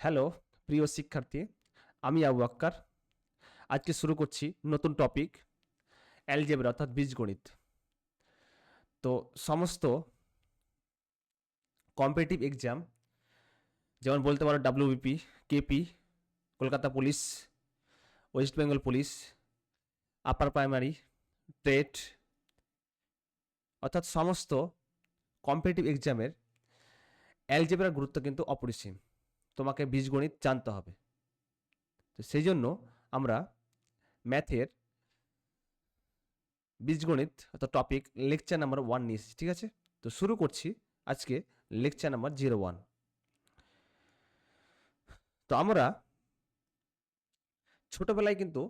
Hello, প্রিয় শিক্ষার্থী, আমি আবু আক্কার। আজকে শুরু করছি নতুন টপিক অ্যালজেব্রা অর্থাৎ বীজগণিত। তো সমস্ত কম্পিটিটিভ এক্সাম যেমন বলতে পারো WBP KP Kolkata police West Bengal police upper primary TET অর্থাৎ সমস্ত কম্পিটিটিভ এক্সামের অ্যালজেব্রার গুরুত্ব কিন্তু অপরিসীম। তোমাকে বীজগণিত জানতে হবে। তো সেই জন্য আমরা ম্যাথের বীজগণিত অর্থাৎ টপিক লেকচার নাম্বার ওয়ান নিয়ে এসেছি ঠিক আছে? তো শুরু করছি আজকে লেকচার নাম্বার জিরো ওয়ান তো আমরা ছোটবেলায় কিন্তু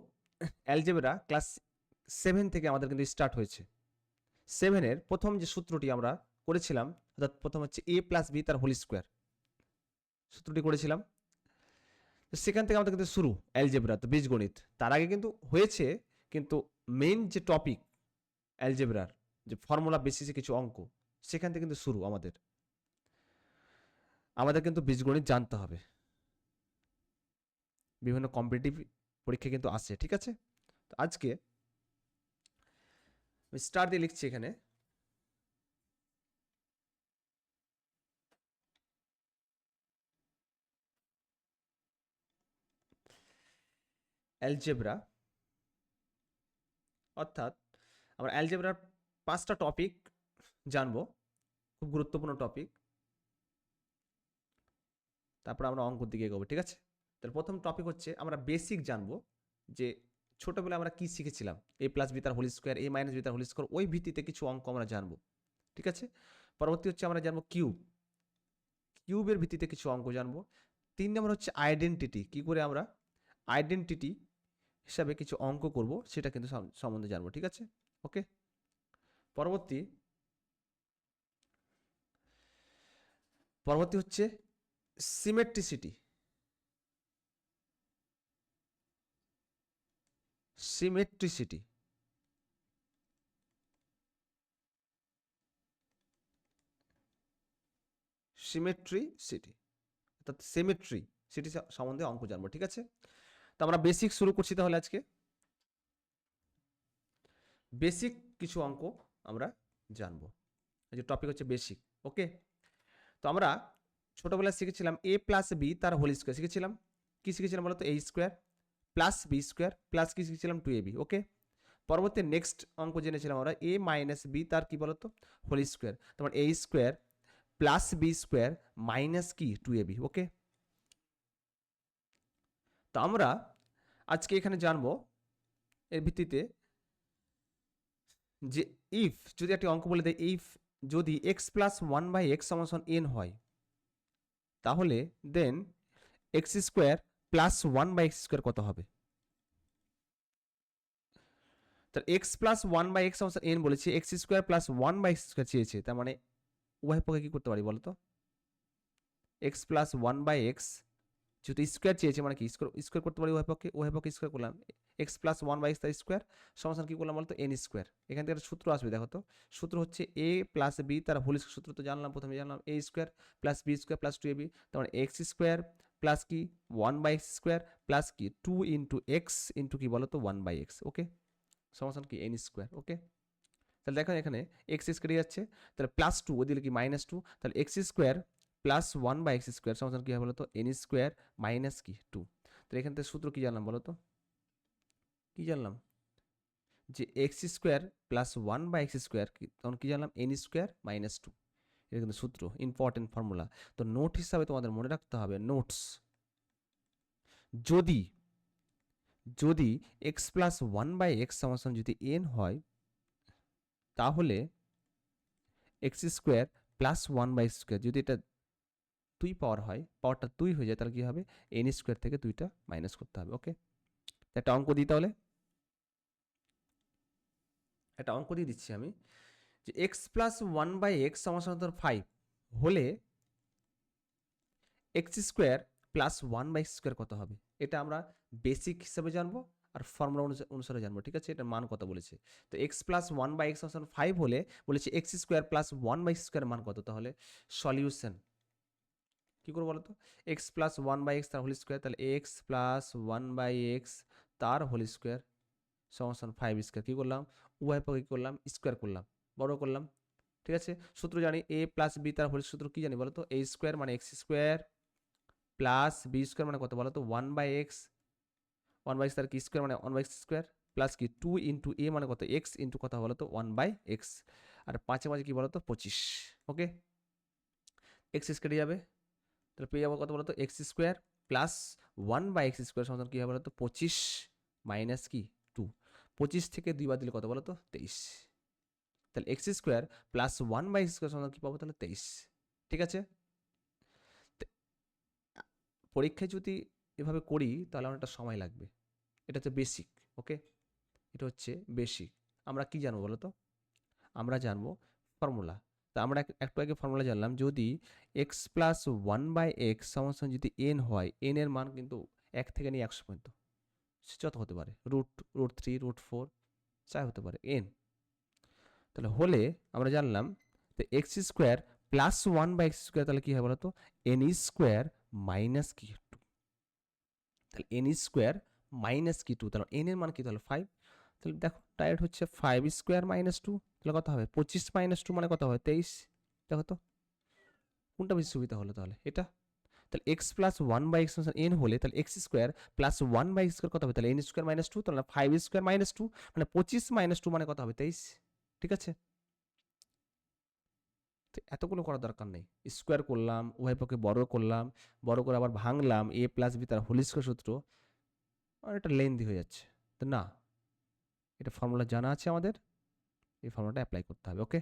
অ্যালজেবেরা ক্লাস সেভেন থেকে আমাদের কিন্তু স্টার্ট হয়েছে। সেভেনের প্রথম যে সূত্রটি আমরা করেছিলাম, অর্থাৎ প্রথম হচ্ছে এ প্লাস বি তার হোল স্কোয়ার সূত্রটি করেছিলাম। সেখান থেকে আমাদের কিন্তু শুরু অ্যালজেব্রা তো বীজগণিত। তার আগে কিন্তু হয়েছে কিন্তু মেইন যে টপিক অ্যালজেব্রার যে ফর্মুলা বেসিসে কিছু অঙ্ক, সেখান থেকে কিন্তু শুরু আমাদের। আমাদের কিন্তু বীজগণিত জানতে হবে। বিভিন্ন কম্পিটিটিভ পরীক্ষা কিন্তু আসে, ঠিক আছে? তো আজকে স্টার দিয়ে লিখছি এখানে। অ্যালজেব্রা অর্থাৎ আমরা অ্যালজেব্রার পাঁচটা টপিক জানব, খুব গুরুত্বপূর্ণ টপিক তারপর আমরা অঙ্কর দিকে এগোবো, ঠিক আছে? তাহলে প্রথম টপিক হচ্ছে, আমরা বেসিক জানব যে ছোটোবেলায় আমরা কি শিখেছিলাম? এ প্লাস বি তার whole square A minus B তার হোল স্কোয়ার ওই ভিত্তিতে কিছু অঙ্ক আমরা জানব, ঠিক আছে? পরবর্তী হচ্ছে আমরা জানব কিউব কিউবের ভিত্তিতে কিছু অঙ্ক জানব। তিন নম্বর হচ্ছে আইডেন্টিটি কি করে আমরা? আইডেন্টিটি হিসাবে কিছু অঙ্ক করব, সেটা কিন্তু সম্বন্ধে জানব, ঠিক আছে? ওকে? পরবর্তী। পরবর্তী হচ্ছে সিমেট্রিসিটি সিমেট্রিসিটি সিমেট্রি সিটি অর্থাৎ সিমেট্রি সিটি সম্বন্ধে অঙ্ক জানব, ঠিক আছে? তো আমরা বেসিক শুরু করছি তাহলে আজকে। বেসিক কিছু অঙ্ক আমরা জানব। এই যে টপিক হচ্ছে বেসিক ওকে তো আমরা ছোটোবেলায় শিখেছিলাম এ প্লাস বি তার হোল স্কোয়ার শিখেছিলাম। কি শিখেছিলাম বলতো? A square plus B square plus কি শিখেছিলাম? টু এ বি ওকে পরবর্তী নেক্সট অঙ্ক জেনেছিলাম আমরা এ মাইনাস বি তার কি বলতো? হোল স্কোয়ার তোমার A square plus B square minus কি? টু এ বি ওকে তো আমরা আজকে এখানে জানব এর ভিত্তিতে যে ইফ যদি একটি অঙ্ক বলে দেয় ইফ যদি x plus one by x সমান এন হয়, তাহলে then x square plus one by x square কত হবে? তার x plus one by x সমান এন বলেছে x square plus one by x square চেয়েছে, তার মানে উভয় পক্ষে কি করতে পারি বলো তো x plus one by x যেহেতু স্কোয়ার চেয়েছে মানে কি? স্কোয়ার স্কোয়ার করতে পারি উভয় পক্ষে পক্ষে স্কোয়ার করলাম। X plus one by x তার স্কোয়ার সমাধান কী করলাম বলতো? এন স্কোয়ার এখান থেকে একটা সূত্র আসবে, দেখো তো। সূত্র হচ্ছে এ প্লাস বি তার হোল সূত্র তো জানলাম, প্রথমে জানলাম A square plus B square plus two A B তার মানে এক্স স্কোয়ার প্লাস কি? One by x square plus কি? টু ইন্টু এক্স ইন্টু কি বলতো? ওয়ান বাই এক্স ওকে সমাধান কি? এন স্কোয়ার ওকে তাহলে দেখো এখানে এক্স স্কোয়ার যাচ্ছে, তাহলে প্লাস টু ও দিলে কি? মাইনাস টু তাহলে x square plus one by x square সমাধান কী হবে বলতো? এন স্কোয়ার মাইনাস কি? টু তো এখান থেকে সূত্র কী জানলাম বলো তো কী জানলাম? যে x square plus one by x square তখন কী জানলাম? এন স্কোয়ার মাইনাস টু এটা কিন্তু সূত্র ইম্পর্টেন্ট ফর্মুলা তো নোট হিসাবে তোমাদের মনে রাখতে হবে নোটস যদি যদি x plus one by x সমান যদি এন হয়, তাহলে x square plus one by square যদি এটা দুই পাওয়ার হয় পাওয়ারটা দুই হয়ে যায়, তাহলে কী হবে? এন স্কোয়ার থেকে দুইটা মাইনাস করতে হবে ওকে একটা অঙ্ক দিই তাহলে। একটা অঙ্ক দিয়ে দিচ্ছি আমি, যে x plus one by x সমান্তর ফাইভ হলে x square plus one by square কত হবে? এটা আমরা বেসিক হিসাবে জানব আর ফর্মুলা অনুসারে জানব, ঠিক আছে? এটার মান কত বলেছে? তো x plus one by x five হলে বলেছে x square plus one by square মান কত? তাহলে সলিউশন কী করব বলো তো x plus one by x তার হোল স্কোয়ার তাহলে x plus one by x তার হোল স্কোয়ার সমান ফাইভ স্কোয়ার কী করলাম? উভয় পক্ষে কী করলাম? স্কোয়ার করলাম, বড় করলাম, ঠিক আছে? সূত্র জানি এ প্লাস বি তার হোল সূত্র কী জানি বলো তো এ স্কোয়ার মানে x square plus b square মানে কত বলো তো one by x one by x তার কি স্কোয়ার মানে one by x square plus কি? টু ইন্টু এ মানে কত? এক্স ইন্টু কথা বলো তো ওয়ান বাই এক্স আর পাঁচে পাঁচে কী বলো তো পঁচিশ ওকে এক্স কেটে যাবে তাহলে পেয়ে যাব কত বলো তো x square plus one by x square সমাধান কী হবে বলো তো পঁচিশ মাইনাস কি? টু পঁচিশ থেকে দুই বার দিলে কত বলো তো তেইশ। তাহলে x square plus one by x square সমাধান কী পাবো তাহলে? তেইশ। ঠিক আছে? পরীক্ষায় যদি এভাবে করি, তাহলে অনেকটা সময় লাগবে। এটা হচ্ছে বেসিক ওকে এটা হচ্ছে বেসিক আমরা কি জানব বলো তো আমরা জানব ফর্মুলা আমরা এক- একটু আগে ফর্মুলা জানলাম, যদি x plus one by x সমান সমান যদি এন হয় এন এর মান কিন্তু এক থেকে নিয়ে একশো পর্যন্ত। যত হতে পারে root root three root four চাই হতে পারে এন তাহলে হলে আমরা জানলাম তো x square plus one by x square তাহলে কী হয় বলো তো এন স্কোয়ার মাইনাস কি টু তাহলে এন স্কোয়ার মাইনাস কি টু তাহলে এন এর মান কি? তাহলে ফাইভ তাহলে দেখো ডাইরেক্ট হচ্ছে ফাইভ স্কোয়ার মাইনাস টু তাহলে কত হবে? পঁচিশ মাইনাস টু মানে কত হবে? তেইশ। দেখো তো। কোনটা বেশি সুবিধা হলো তাহলে? এটা? তাহলে x plus one by x n হলে তাহলে x square plus one by square কত হবে? তাহলে এন স্কোয়ার মাইনাস টু তাহলে ফাইভ স্কোয়ার মাইনাস টু মানে পঁচিশ মাইনাস টু মানে কত হবে? তেইশ। ঠিক আছে? তো এতগুলো করার দরকার নেই। স্কোয়ার করলাম উভয় পক্ষে বড় করলাম, বড় করে আবার ভাঙলাম এ প্লাস বি তার হোল স্কোয়ার সূত্র এটা লেন্দি হয়ে যাচ্ছে। তো না এটা ফর্মুলা জানা আছে আমাদের। এই ফর্মুলাটা অ্যাপ্লাই করতে হবে ওকে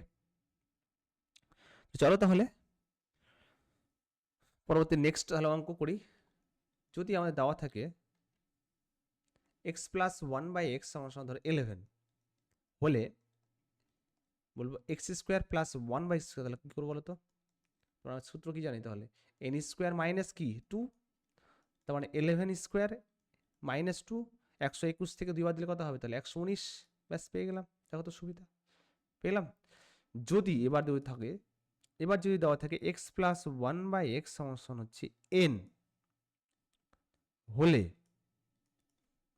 চলো তাহলে, পরবর্তী নেক্সট তাহলে অঙ্ক করি। যদি আমাদের দেওয়া থাকে x plus one by x আমার সঙ্গে ধরো ইলেভেন হলে বলব x square plus one by square তাহলে কী করব বলো তো সূত্র কি জানি তাহলে? এন স্কোয়ার মাইনাস কি? টু তার মানে ইলেভেন স্কোয়ার মাইনাস টু একশো একুশ থেকে দুইবার দিলে কত হবে তাহলে? একশো উনিশ। ব্যাস, পেয়ে গেলাম। দেখো তো সুবিধা। পেলাম। যদি এবার দেওয়া থাকে, এবার যদি দেওয়া থাকে x plus one by x সমান হচ্ছে এন হলে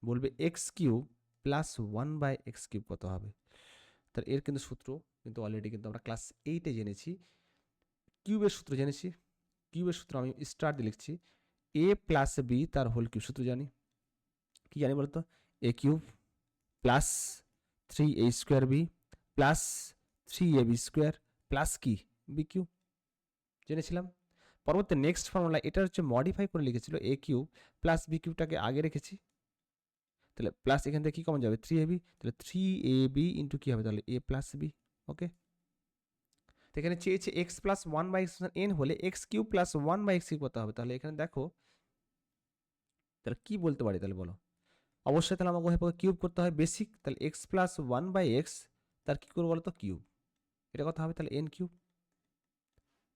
বলবে x cube plus one by x cube কত হবে? তার এর কিন্তু সূত্র কিন্তু অলরেডি কিন্তু আমরা ক্লাস এইটে জেনেছি। কিউবের সূত্র জেনেছি। কিউবের সূত্র আমি স্টার দিয়ে লিখছি। এ প্লাস বি তার হোল কিউব সূত্র জানি। কি জানি বলতো? A cube plus three a square b plus three a b square plus কি? বি কিউব জেনেছিলাম? পরবর্তী নেক্সট ফর্মুলা এটা হচ্ছে মডিফাই করে লিখেছিল এ কিউব প্লাস বি কিউবটাকে আগে রেখেছি। তাহলে প্লাস এখান থেকে কী কমন যাবে? থ্রি এ বি তাহলে থ্রি এ বি ইন্টু কী হবে? তাহলে এ প্লাস বি ওকে তো এখানে চেয়েছে x plus one by x n হলে x cube plus one by x করতে হবে। তাহলে এখানে দেখো, তাহলে কি বলতে পারি তাহলে বলো? অবশ্যই তাহলে আমাকে ওই কিউব করতে হয় বেসিক, তাহলে x plus one by x তার কী করব বলো তো কিউব। এটা কথা হবে তাহলে এন কিউব।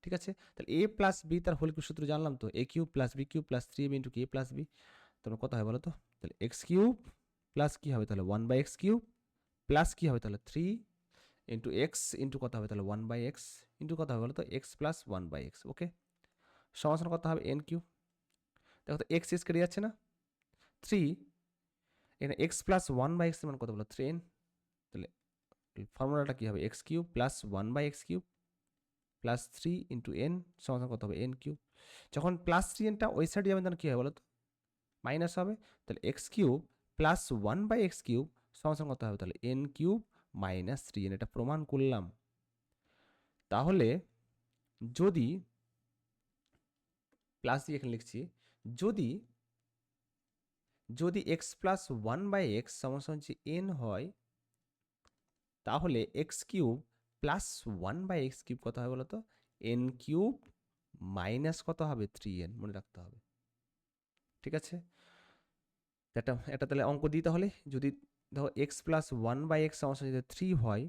ঠিক আছে? তাহলে এ প্লাস বি তার হোল কিউব সূত্র জানলাম তো a cube plus b cube plus three b into K plus b তারপর কত হয় বলো তো তাহলে এক্স কিউব প্লাস কী হবে তাহলে? One by x cube plus কী হবে তাহলে? থ্রি ইন্টু এক্স ইন্টু কত হবে তাহলে? ওয়ান বাই এক্স ইন্টু কত হবে বলো তো x plus one by x okay সমাধান কত হবে এন কিউব। দেখো তো এক্স এক্স যাচ্ছে না। থ্রি এখানে x plus one by x মানে কত বলো? থ্রি এন তাহলে ফর্মুলাটা কী হবে? X cube plus one by x cube plus three into n সমাধান কত হবে এন কিউব যখন প্লাস থ্রি এনটা ওই সাইডে যাবে তখন কী হবে বলো তো? মাইনাস হবে। তাহলে x cube plus one by x cube সমাধান কত হবে। তাহলে n cube minus three n এটা প্রমাণ করলাম। তাহলে যদি প্লাস দিয়ে এখানে লিখছি, যদি যদি x plus one by x সমস্যা হচ্ছে এন হয়, তাহলে x cube plus one by x cube কত হবে বলো তো এন কিউব মাইনাস কত হবে? থ্রি এন মনে রাখতে হবে। ঠিক আছে? এটা এটা তাহলে অঙ্ক দিই তাহলে। যদি দেখো x plus one by x সমস্যা যদি থ্রি হয়,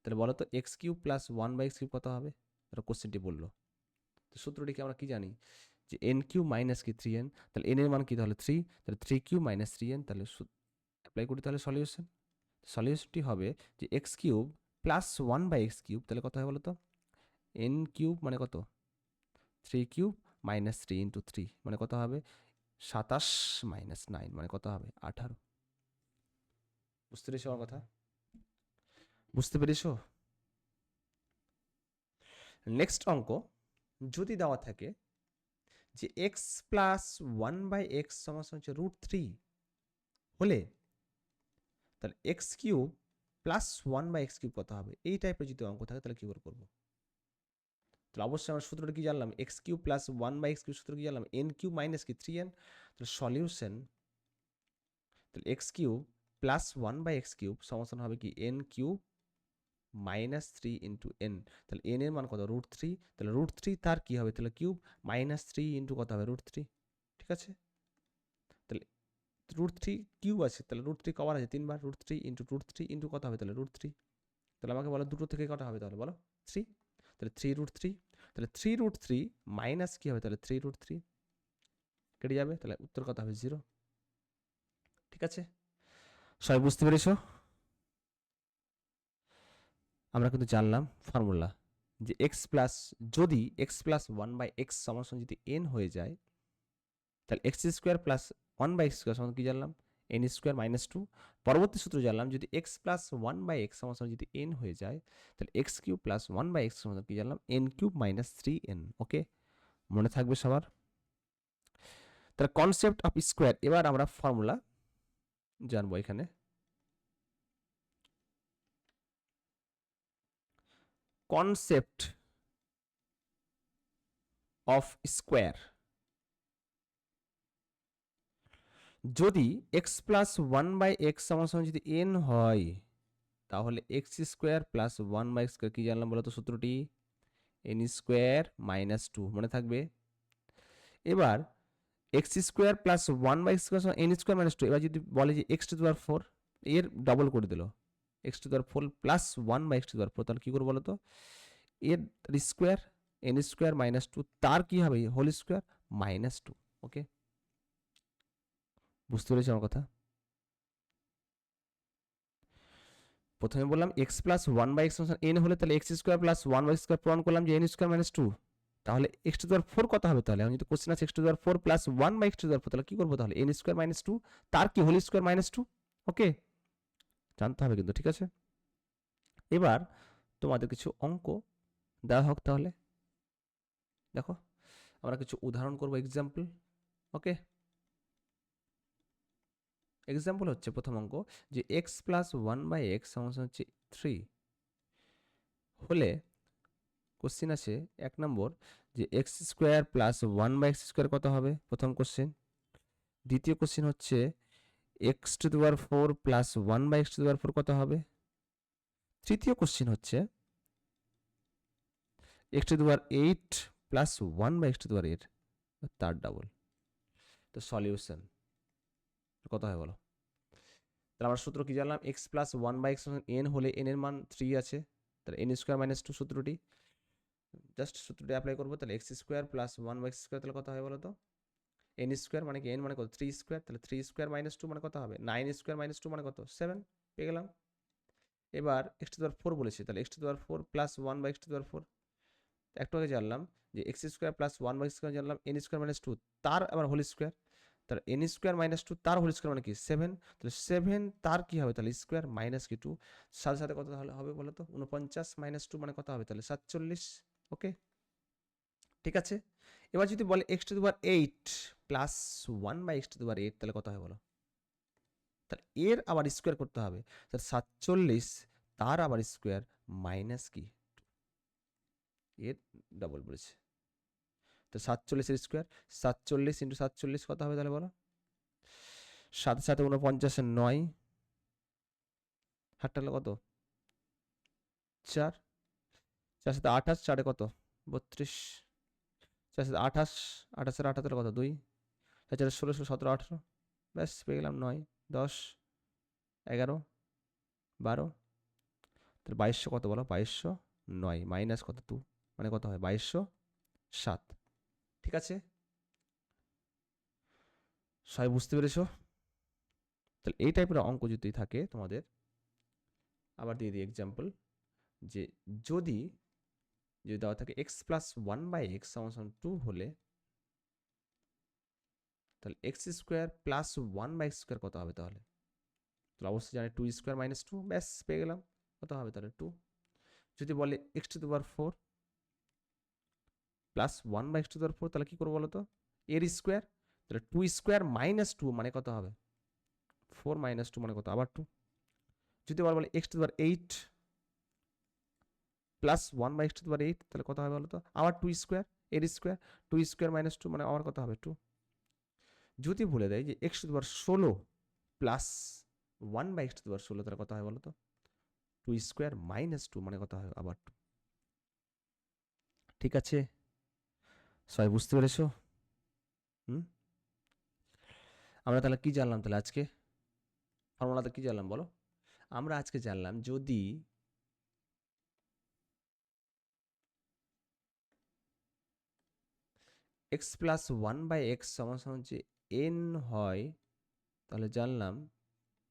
তাহলে বলো তো x cube plus one by x cube কত হবে? এটা কোশ্চেনটি বলল। তো সূত্রটিকে আমরা কি জানি? যে এন কিউ মাইনাস কি থ্রি এন তাহলে এন এর মান কি তাহলে থ্রি তাহলে three cube minus three n তাহলে অ্যাপ্লাই করি তাহলে সলিউশন সলিউশনটি হবে যে x cube plus one by x cube, তাহলে কত হয় বলো তো? এন কিউব মানে কত? Three cube minus three into three মানে কত হবে? সাতাশ মাইনাস নাইন মানে কত হবে? আঠারো। বুঝতে পেরেছ আমার কথা? বুঝতে পেরেছ? নেক্সট অঙ্ক যদি দেওয়া থাকে যে x plus one by x সমান হচ্ছে রুট থ্রি হলে তাহলে x cube plus one by x cube কত হবে? এই টাইপের যদি অঙ্ক থাকে তাহলে কী করে করব। তাহলে অবশ্যই আমরা সূত্রটা কি জানলাম? X cube plus one by x cube সূত্র কি জানলাম? এন কিউব মাইনাস কি? থ্রি এন তাহলে সলিউশন তাহলে x cube plus one by x cube সমাধান হবে কি? N cube minus three into n তাহলে এন এর মান কত? রুট থ্রি তাহলে রুট থ্রি তার কি হবে? তাহলে কিউব মাইনাস থ্রি ইন্টু কত হবে? রুট থ্রি ঠিক আছে? তাহলে রুট থ্রি কিউব আছে, তাহলে রুট থ্রি কভার আছে তিনবার root three into root three into কত হবে? তাহলে রুট থ্রি তাহলে আমাকে বলো দুটো থেকে কটা হবে তাহলে? বলো থ্রি তাহলে থ্রি রুট থ্রি তাহলে থ্রি রুট থ্রি মাইনাস কী হবে? তাহলে থ্রি রুট থ্রি কেটে যাবে? তাহলে উত্তর কত হবে? জিরো ঠিক আছে? সবাই বুঝতে পেরেছ? আমরা কিন্তু জানলাম ফর্মুলা যে এক্স প্লাস যদি x plus one by x সমান যদি এন হয়ে যায়, তাহলে x square plus one by x square সমান কি জানলাম? এন স্কোয়ার মাইনাস টু পরবর্তী সূত্র জানলাম, যদি x plus one by x সমান যদি এন হয়ে যায়, তাহলে x cube plus one by x সমান কি জানলাম? N cube minus three n okay মনে থাকবে সবার? তাহলে কনসেপ্ট অফ স্কোয়ার এবার আমরা ফর্মুলা জানব এখানে। কনসেপ্ট অফ স্কোয়ার যদি x plus one by x সমান যদি এন হয়, তাহলে x square plus one by square কী জানলাম বলো তো সূত্রটি? এন স্কোয়ার মাইনাস টু মনে থাকবে? এবার x square plus one by square n square minus two এবার যদি বলে যে x to the power four এর ডবল করে দিল। X to the power four plus one by x to the power four তাহলে কী করব বলো তো? এর square n square minus two তার কী হবে? Whole square minus two okay বুঝতে পেরেছি আমার কথা? প্রথমে বললাম x plus one by x n হলে তাহলে x square plus one by square প্রমাণ করলাম যে এন স্কোয়ার মাইনাস টু তাহলে x to the power four কত হবে তাহলে? আমি যদি কোশ্চেন আছে x to the power four plus one by x to the power four তাহলে কী করব তাহলে? এন স্কোয়ার মাইনাস টু তার কি whole square minus two okay জানতে হবে কিন্তু, ঠিক আছে? এবার তোমাদের কিছু অঙ্ক দেওয়া হোক তাহলে। দেখো, আমরা কিছু উদাহরণ করব এক্সাম্পল ওকে এক্সাম্পল হচ্ছে প্রথম অঙ্ক যে x plus one by x সমান হচ্ছে থ্রি হলে কোশ্চেন আছে এক নম্বর যে x square plus one by x square কত হবে? প্রথম কোশ্চেন দ্বিতীয় কোশ্চেন হচ্ছে x to the power four plus one by x to the power four কত হবে? তৃতীয় কোশ্চেন হচ্ছে x to the power eight plus one by x to the power eight তার ডাবল তো সলিউশন কত হয় বলো? তাহলে আমরা সূত্র কি জানলাম? X plus one by x n হলে এন এর মান থ্রি আছে, তাহলে এন স্কোয়ার মাইনাস টু সূত্রটি জাস্ট সূত্রটি অ্যাপ্লাই করব, তাহলে x square plus one by x square তাহলে কত হয় বলো তো? এন স্কোয়ার মানে কি? এন মানে কত? থ্রি স্কোয়ার তাহলে থ্রি স্কোয়ার মাইনাস টু মানে কত হবে? নাইন স্কোয়ার মাইনাস টু মানে কত? সেভেন পেয়ে গেলাম। এবার এক্স টু দেওয়ার ফোর বলেছি। তাহলে x to the power four plus one by x to the power four একটু আগে জানলাম যে x square plus one by square জানলাম এন স্কোয়ার মাইনাস টু তার আবার হোল স্কোয়ার তাহলে এন স্কোয়ার মাইনাস টু তার হোল স্কোয়ার মানে কি? সেভেন তাহলে সেভেন তার কি হবে? তাহলে স্কোয়ার মাইনাস কি? টু সাথে সাথে কত তাহলে হবে বলো তো? উনপঞ্চাশ মাইনাস টু মানে কত হবে? তাহলে সাতচল্লিশ। ওকে ঠিক আছে? এবার যদি বলে x to the power eight plus one by x to the power eight তাহলে কত হয় বলো? তাহলে এর আবার স্কোয়ার করতে হবে। তাহলে সাতচল্লিশ, তার আবার স্কোয়ার মাইনাস কি? এর ডবল বলেছে। তো সাতচল্লিশের স্কোয়ার সাতচল্লিশ ইন্টু সাতচল্লিশ কত হবে তাহলে বলো? সাথে সাথে উনপঞ্চাশের নয়। হাটটা কত? চার। চার সাথে আঠাশ, চারে কত? বত্রিশ। চার সাথে আঠাশ, আঠাশের আঠাতের কত? দুই। চারে ষোলো ষোলো সতেরো, আঠেরো। ব্যাস, পেয়ে গেলাম নয়, দশ, এগারো, বারো। তাহলে বাইশশো কত বলো? বাইশশো নয়, মাইনাস কত? টু মানে কত হয়? বাইশশো সাত। ঠিক আছে? সবাই বুঝতে পেরেছ? তাহলে এই টাইপের অঙ্ক যদি থাকে তোমাদের, আবার দিয়ে দিই এক্সাম্পল যে যদি যদি দেওয়া থাকে x plus one by x সমান টু হলে তাহলে x square plus one by square কত হবে তাহলে? তাহলে অবশ্যই জানি টু স্কোয়ার মাইনাস টু ব্যাস, পেয়ে গেলাম। কত হবে তাহলে? টু যদি বলে x to the power four plus one by x to the power four তাহলে কী করব বলো তো? এর স্কোয়ার তাহলে টু স্কোয়ার মাইনাস টু মানে কত হবে? ফোর মাইনাস টু মানে কত? আবার টু যদি বলে x to the power eight plus one by x to the power eight তাহলে কত হবে বলো তো? আবার টু স্কোয়ার এর square two square minus two মানে আবার কত হবে? টু যদি বলে দেয় যে এক্স টু দেওয়ার ষোলো plus one by x to the power ষোলো, তাহলে কত হয় বলো তো টু স্কোয়ার মাইনাস টু মানে কত হয়? আবার টু ঠিক আছে? সবাই বুঝতে পেরেছ? হুম? আমরা তাহলে কি জানলাম তাহলে আজকে? ফর্মুলাতে কি জানলাম বলো? আমরা আজকে জানলাম যদি x plus one by x সমান সমান যে এন হয়, তাহলে জানলাম,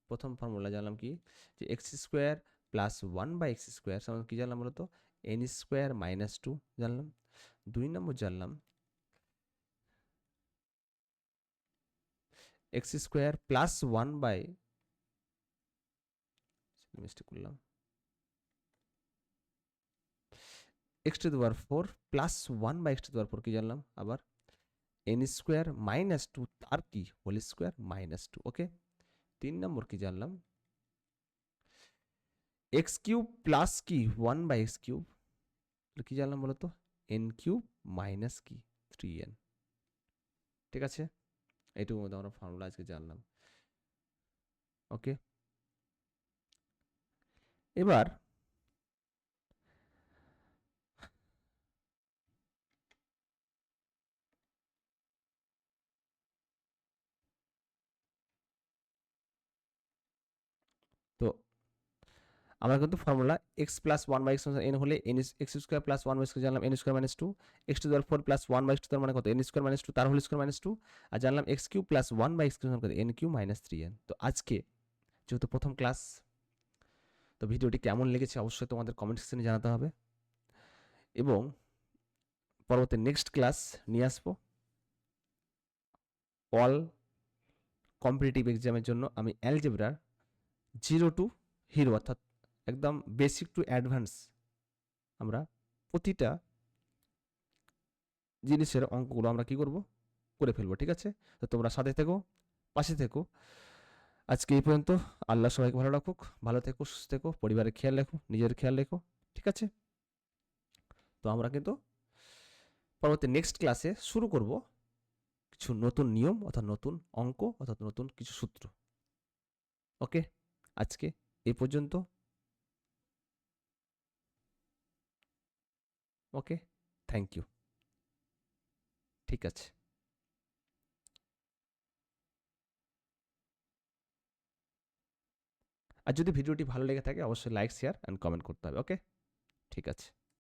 প্রথম ফর্মুলা জানলাম কি? যে x square plus one by x square সমান কি জানলাম বলতো? এন স্কোয়ার মাইনাস টু জানলাম। দুই নম্বর জানলাম x square plus one by mistake করলাম x to the power four plus one by x to the power four কি জানলাম? আবার এন স্কোয়ার মাইনাস টু আর কি? Whole square minus two okay তিন নম্বর কি জানলাম? এক্স কিউব প্লাস কি? ওয়ান বাই এক্স কিউব কি জানলাম বলো তো এন কিউব মাইনাস কি? থ্রি এন ঠিক আছে? এইটুকুর মধ্যে আমরা ফর্মুলা আজকে জানলাম ওকে এবার তো আমরা কিন্তু formula x plus one by x n হলে n x square plus one by square জানলাম n square minus two x to four plus one by two মানে কত? এন স্কোয়ার মাইনাস টু তার হোল স্কোয়ার মাইনাস টু আর জানলাম x cube plus one by x cube কত? N cube minus three n তো আজকে যেহেতু প্রথম ক্লাস তো ভিডিওটি কেমন লেগেছে অবশ্যই তোমাদের কমেন্ট সেকশনে জানাতে হবে। এবং পরবর্তী নেক্সট ক্লাস নিয়ে আসব। অল কম্পিটিটিভ এক্সামের জন্য আমি অ্যালজেব্রার জিরো টু হিরো অর্থাৎ একদম বেসিক টু অ্যাডভান্স আমরা প্রতিটা জিনিসের অঙ্কগুলো আমরা কি করব? করে ফেলব, ঠিক আছে? তো তোমরা সাথে থেকো, পাশে থেকো। আজকে এই পর্যন্ত। আল্লাহ সবাইকে ভালো রাখুক, ভালো থেকো, সুস্থ থেকো, পরিবারের খেয়াল রেখো, নিজের খেয়াল রেখো, ঠিক আছে? তো আমরা কিন্তু পরবর্তী নেক্সট ক্লাসে শুরু করব। কিছু নতুন নিয়ম অর্থাৎ নতুন অঙ্ক অর্থাৎ নতুন কিছু সূত্র। ওকে আজকে এই পর্যন্ত। ওকে থ্যাংক ইউ ঠিক আছে. আর যদি ভিডিওটি ভালো লেগে থাকে, অবশ্যই লাইক শেয়ার অ্যান্ড কমেন্ট করতে হবে ওকে ঠিক আছে।